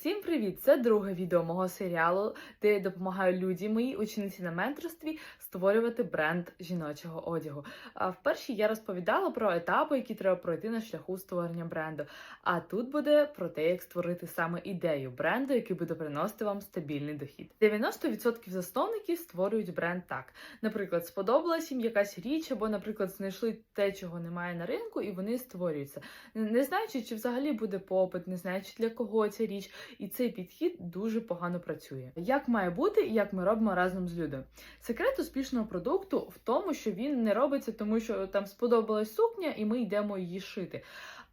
Всім привіт! Це друге відео мого серіалу, де я допомагаю люді, моїй учениці на менторстві, створювати бренд жіночого одягу. В першій я розповідала про етапи, які треба пройти на шляху створення бренду. А тут буде про те, як створити саме ідею бренду, який буде приносити вам стабільний дохід. 90% засновників створюють бренд так. Наприклад, сподобалась їм якась річ, або, наприклад, знайшли те, чого немає на ринку, і вони створюються, не знаючи, чи взагалі буде попит, не знаючи для кого ця річ. І цей підхід дуже погано працює. Як має бути і як ми робимо разом з людьми? Секрет успішного продукту в тому, що він не робиться, тому що там сподобалась сукня, і ми йдемо її шити.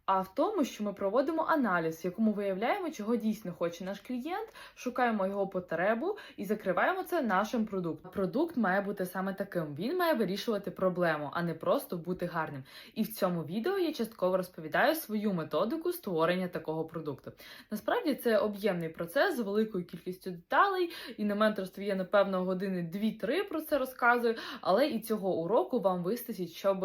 А в тому, що ми проводимо аналіз, в якому виявляємо, чого дійсно хоче наш клієнт, шукаємо його потребу і закриваємо це нашим продуктом. Продукт має бути саме таким. Він має вирішувати проблему, а не просто бути гарним. І в цьому відео я частково розповідаю свою методику створення такого продукту. Насправді це об'ємний процес з великою кількістю деталей, і на менторстві я напевно години 2-3 про це розказую, але і цього уроку вам вистачить, щоб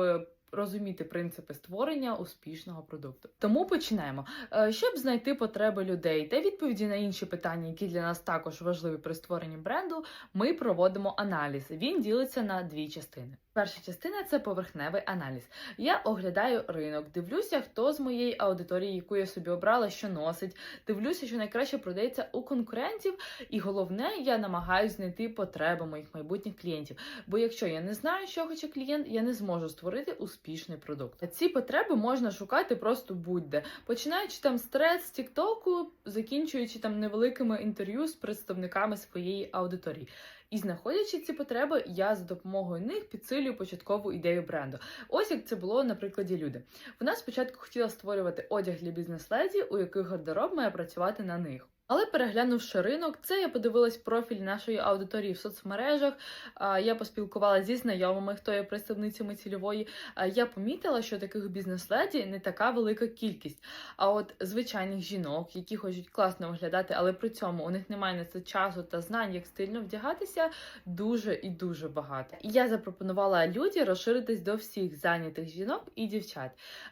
розуміти принципи створення успішного продукту. Тому починаємо. Е, Щоб знайти потреби людей та відповіді на інші питання, які для нас також важливі при створенні бренду, ми проводимо аналіз. Він ділиться на дві частини. Перша частина це поверхневий аналіз. Я оглядаю ринок, дивлюся, хто з моєї аудиторії, яку я собі обрала, що носить, дивлюся, що найкраще продається у конкурентів, і головне, я намагаюся знайти потреби моїх майбутніх клієнтів. Бо якщо я не знаю, що хоче клієнт, я не зможу створити успішний продукт. Ці потреби можна шукати просто будь-де, починаючи там з тред з Тіктоку, закінчуючи там невеликими інтерв'ю з представниками своєї аудиторії. І знаходячи ці потреби, я за допомогою них підсилюю початкову ідею бренду. Ось як це було на прикладі люди. Вона спочатку хотіла створювати одяг для бізнес-леді, у яких гардероб має працювати на них. Але переглянувши ринок, це я подивилась профіль нашої аудиторії в соцмережах. Я поспілкувалася зі знайомими, хто є представницями цільової. Я помітила, що таких бізнес-леді не така велика кількість. А от звичайних жінок, які хочуть класно виглядати, але при цьому у них немає на це часу та знань, як стильно вдягатися, дуже і дуже багато. І я запропонувала люді розширитись до всіх зайнятих жінок і дівчат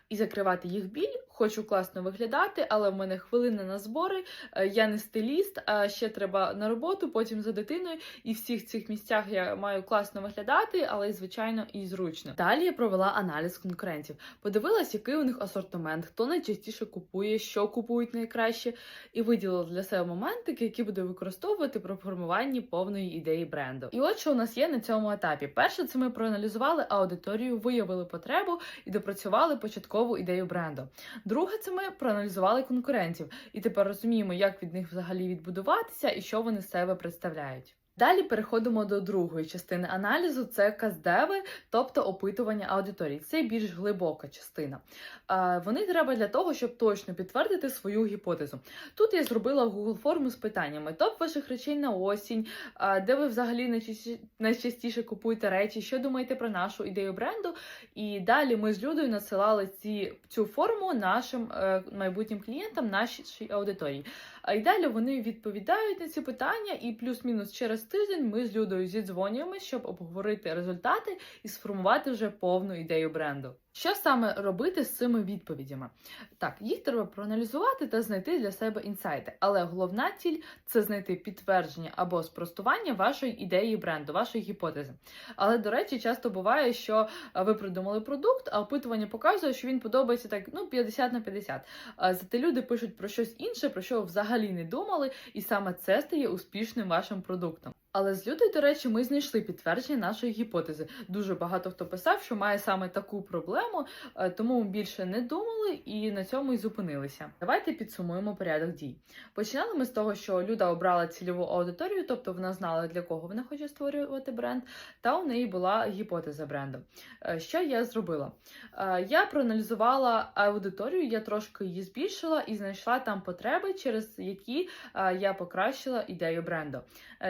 і закривати їх біль. Хочу класно виглядати, але в мене хвилина на збори. Я не стиліст, а ще треба на роботу, потім за дитиною. І всіх цих місцях я маю класно виглядати, але звичайно і зручно. Далі я провела аналіз конкурентів, подивилась, який у них асортимент, хто найчастіше купує, що купують найкраще, і виділила для себе моментики, які буду використовувати при формуванні повної ідеї бренду. І от що у нас є на цьому етапі. Перше, це ми проаналізували аудиторію, виявили потребу і допрацювали початкову ідею бренду. Друге, це ми проаналізували конкурентів і тепер розуміємо, як від них взагалі відбудуватися і що вони з себе представляють. Далі переходимо до другої частини аналізу: це каздеви, тобто опитування аудиторії. Це більш глибока частина. Вони треба для того, щоб точно підтвердити свою гіпотезу. Тут я зробила Google форму з питаннями: топ ваших речей на осінь, де ви взагалі найчастіше купуєте речі, що думаєте про нашу ідею бренду. І далі ми з Людою надсилали ці, цю форму нашим е, майбутнім клієнтам, нашій аудиторії. А й далі вони відповідають на ці питання, і плюс-мінус через тиждень ми з Людою зідзвонюємося, щоб обговорити результати і сформувати вже повну ідею бренду. Що саме робити з цими відповідями? Так, їх треба проаналізувати та знайти для себе інсайти, але головна ціль це знайти підтвердження або спростування вашої ідеї бренду, вашої гіпотези. Але, до речі, часто буває, що ви придумали продукт, а опитування показує, що він подобається так ну 50 на 50. Зате люди пишуть про щось інше, про що взагалі не думали, і саме це стає успішним вашим продуктом. Але з людей, до речі, ми знайшли підтвердження нашої гіпотези. Дуже багато хто писав, що має саме таку проблему, е, тому більше не думали і на цьому і зупинилися. Давайте підсумуємо порядок дій. Починали ми з того, що Люда обрала цільову аудиторію, тобто вона знала, для кого вона хоче створювати бренд, та у неї була гіпотеза бренду. Е, що я зробила? Е, я проаналізувала аудиторію, я трошки її збільшила і знайшла там потреби, через які я покращила ідею бренду.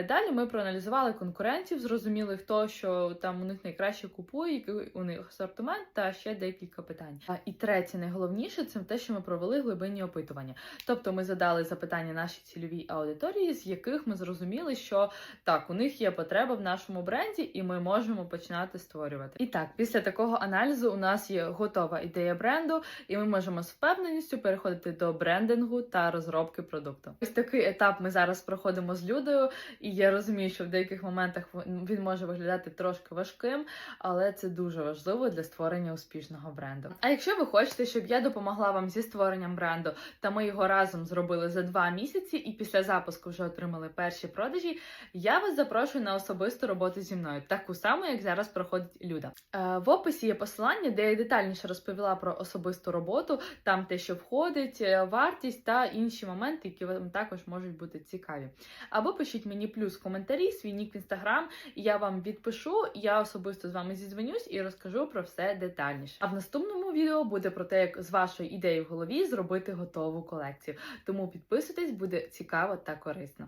Далі ми проаналізували конкурентів, зрозуміли, хто що там у них найкраще купує, який у них асортимент, та ще декілька питань. А і третє, найголовніше, це те, що ми провели глибинні опитування. Тобто ми задали запитання нашій цільовій аудиторії, з яких ми зрозуміли, що так, у них є потреба в нашому бренді, і ми можемо починати створювати. І так, після такого аналізу у нас є готова ідея бренду, і ми можемо з впевненістю переходити до брендингу та розробки продукту. Ось такий етап ми зараз проходимо з Людою, і я розумію, що в деяких моментах він може виглядати трошки важким, але це дуже важливо для створення успішного бренду. А якщо ви хочете, щоб я допомогла вам зі створенням бренду, та ми його разом зробили за два місяці, і після запуску вже отримали перші продажі, я вас запрошую на особисту роботу зі мною, таку саму, як зараз проходить Люда. Е, в описі є посилання, де я детальніше розповіла про особисту роботу, там те, що входить, е, вартість та інші моменти, які вам також можуть бути цікаві. Або пишіть мені плюс в коментарі, свій нік в інстаграм, я вам відпишу. Я особисто з вами зізвонюсь і розкажу про все детальніше. А в наступному відео буде про те, як з вашої ідеї в голові зробити готову колекцію. Тому підписуйтесь, буде цікаво та корисно.